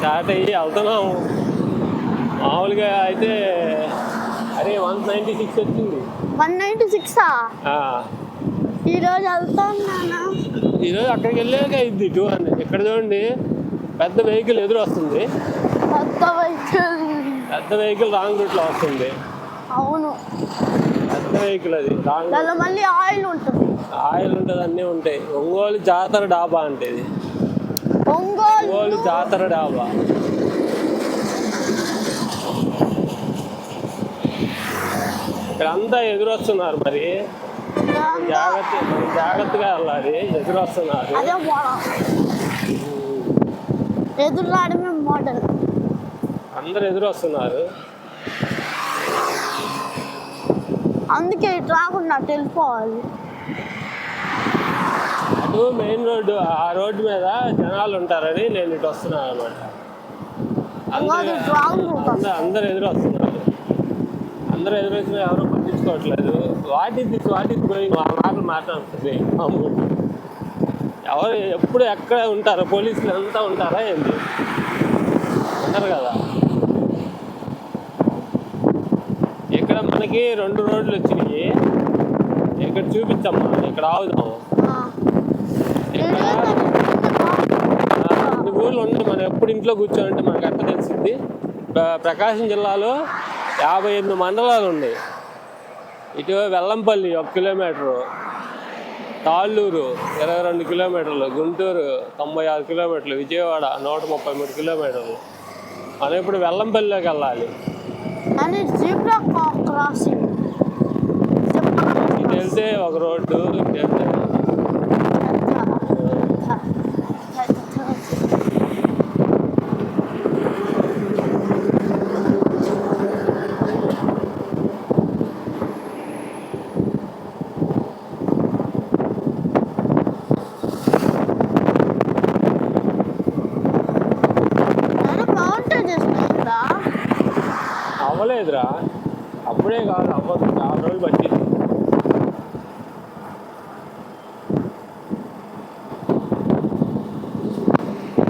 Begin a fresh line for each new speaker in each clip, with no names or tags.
Start అయ్యి వెళ్తున్నాము మామూలుగా అయితే అరే వన్ నైంటీ సిక్స్ వచ్చింది.
వన్ నైంటీ సిక్సా ఈరోజు వెళ్తున్నానా
ఈరోజు అక్కడికి వెళ్ళాక ఇది టూ హండ్రెడ్ ఇక్కడ చూడండి పెద్ద వెహికల్ ఎదురు వస్తుంది.
కొత్త వెహికల్
పెద్ద వెహికల్ రాంగ్ రూట్లో వస్తుంది.
అవును.
పెద్ద వెహికల్ అది రాంగ్
మళ్ళీ ఆయిల్ ఉంటుంది.
ఆయిల్ ఉంటుంది అన్నీ ఉంటాయి. ఒంగోలు జాతర డాబా అంటే ఇది.
ఒంగోలు.
జాతర డాబా. ఇక్కడ అంతా ఎదురు వస్తున్నారు మరి జాగ్రత్త జాగ్రత్తగా వెళ్ళాలి. ఎదురు వస్తున్నారు
అదే మోడల్ ఎదురు రావడమే మోడల్.
అందరు ఎదురు వస్తున్నారు
అందుకే ఇటు రాకుండా వెళ్ళిపోవాలి.
అటు మెయిన్ రోడ్డు ఆ రోడ్డు మీద జనాలు ఉంటారని నేను ఇటు వస్తున్నాను అనమాట అందరు అందరు ఎదురు వస్తున్నారు. అందరు ఎదురు వచ్చినా ఎవరు పట్టించుకోవట్లేదు. వాటి దిస్ వాటి పోయి మా మాటలు మాట్లాడుతుంది మామూలు ఎవరు ఎప్పుడు ఎక్కడ ఉంటారు? పోలీసులు అంతా ఉంటారా ఏంటి ఉంటారు కదా. ఇక్కడ మనకి రెండు రోడ్లు వచ్చినాయి. ఇక్కడ చూపించమ్మా. ఇక్కడ ఆగుదాము కొన్ని ఊర్లు ఉన్నాయి మనం ఎప్పుడు ఇంట్లో కూర్చోమంటే మనకు ఎట్ట తెలిసింది ప్ర- ప్రకాశం జిల్లాలో యాభై ఎనిమిది మండలాలు ఉన్నాయి. ఇటు వెల్లంపల్లి ఒక కిలోమీటరు తాళ్ళూరు ఇరవై రెండు కిలోమీటర్లు గుంటూరు తొంభై ఆరు కిలోమీటర్లు విజయవాడ నూట ముప్పై మూడు కిలోమీటర్లు. మనం ఇప్పుడు వెల్లంపల్లిలోకి వెళ్ళాలి. ఇటు వెళ్తే ఒక రోడ్డు వెళ్తే అవ్వలేదురా అప్పుడే కాదు అవ్వదు. నాలుగు రోజులు పట్టింది.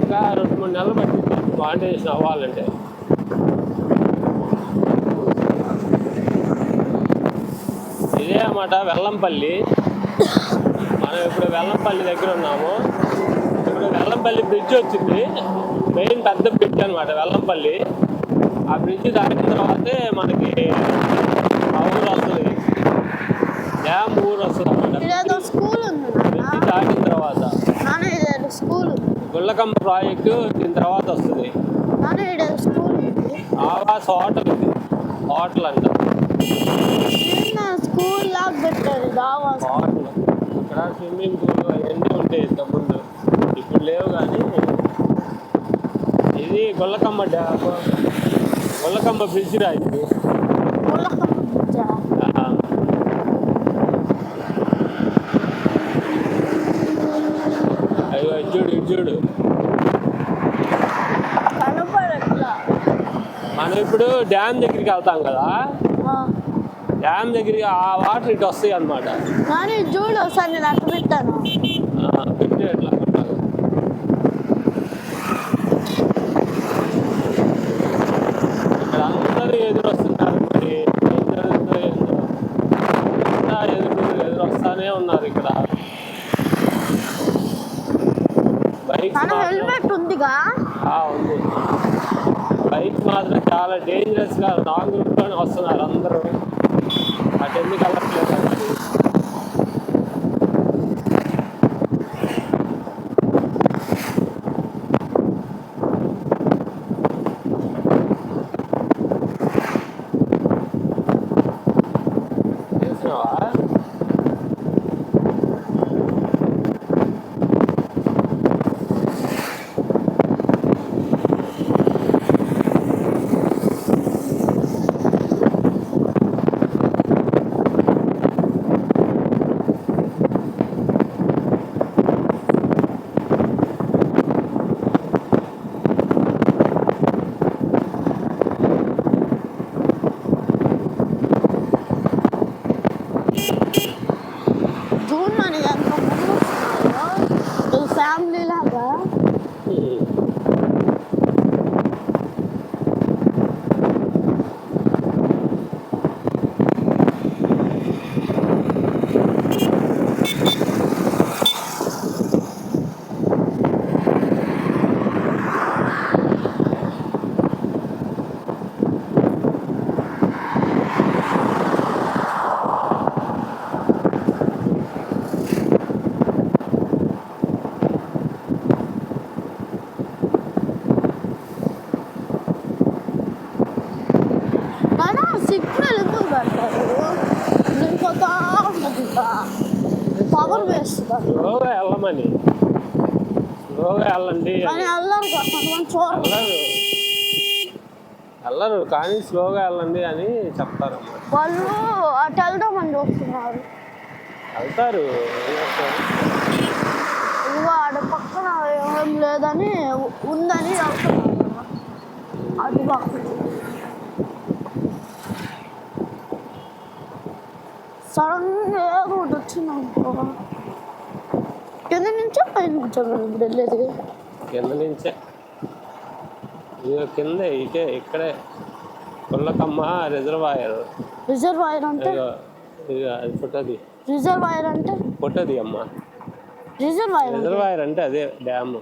ఇంకా రెండు మూడు నెలలు పట్టింది. మానిటైజేషన్ అవ్వాలంటే. ఇదే అన్నమాట వెల్లంపల్లి. మనం ఇప్పుడు వెల్లంపల్లి దగ్గర ఉన్నాము. ఇప్పుడు వెల్లంపల్లి బ్రిడ్జ్ వచ్చింది. మెయిన్ పెద్ద బ్రిడ్జ్ అనమాట వెల్లంపల్లి. ఆ బ్రిడ్జ్ దాటిన తర్వాతే మనకి ఆ ఊరు వస్తుంది. డ్యామ్ ఊరు వస్తుంది
ఇదేదో స్కూల్
బ్రిడ్జ్ దాటిన తర్వాత.
స్కూల్
గుళ్ళకమ్మ ప్రాజెక్టు దీని తర్వాత వస్తుంది.
స్కూల్
ఆవాస్ హోటల్ ఇది హోటల్ అంట.
స్కూల్ లాగా పెట్టారు
హోటల్. ఇక్కడ స్విమ్మింగ్ పూల్ అవన్నీ ఉంటాయి ఇంతకుముందు. ఇప్పుడు లేవు కానీ ఇది గుళ్ళకమ్మ డ్యామ్. గుళ్ళకమ్మ బ్రిడ్జ్ రా ఇది. అయ్యో చూడు చూడు. మనం ఇప్పుడు డ్యామ్ దగ్గరికి వెళ్తాం కదా. డ్యామ్ దగ్గరికి ఆ వాటర్ ఇటు వస్తాయి అనమాట
చూడు ఒకసారి నేను అట్ట పెట్టాను
పెట్టే అట్లా ఇక్కడ అందరూ ఎదురు వస్తున్నారు మరి ఏం జరుగుతుందో ఏందో అంతా ఎదురు ఎదురు వస్తానే ఉన్నారు ఇక్కడ బైక్స్
నాన్న
మాత్రం
హెల్మెట్ ఉందిగా?
ఉంది. బైక్ మాత్రం చాలా డేంజరస్గా రాంగ్ రూట్లోనే వస్తున్నారు అందరూ. అటు ఎందుకు వెళ్ళట్లేదు అనేది. తెలిసినావా
ఎవరు వేస్తున్నారు
స్లోగా వెళ్ళమని. స్లోగా వెళ్ళండి.
వెళ్ళరు
కానీ స్లోగా వెళ్ళండి అని చెప్తారమ్మా
వాళ్ళు అటు వెళ్దామని చూస్తున్నారు.
వెళ్తారు?
ఇదిగో ఆడ పక్కన ఏం లేదని ఉందని అటు పక్కన సడన్గా ఏదో ఒకటి వచ్చిందనుకో కింద నుంచే పైన కూర్చోండి ఇప్పుడు వెళ్ళేది.
కింద నుంచే. ఇదిగో కింద ఇటే ఇక్కడే పుల్లకమ్మ రిజర్వాయర్.
రిజర్వాయర్ అంటే?
ఇదిగో ఇదిగో అది పుట్టది.
రిజర్వాయర్ అంటే?
పుట్టది అమ్మ.
రిజర్వాయర్
రిజర్వాయర్ అంటే అదే డ్యామ్.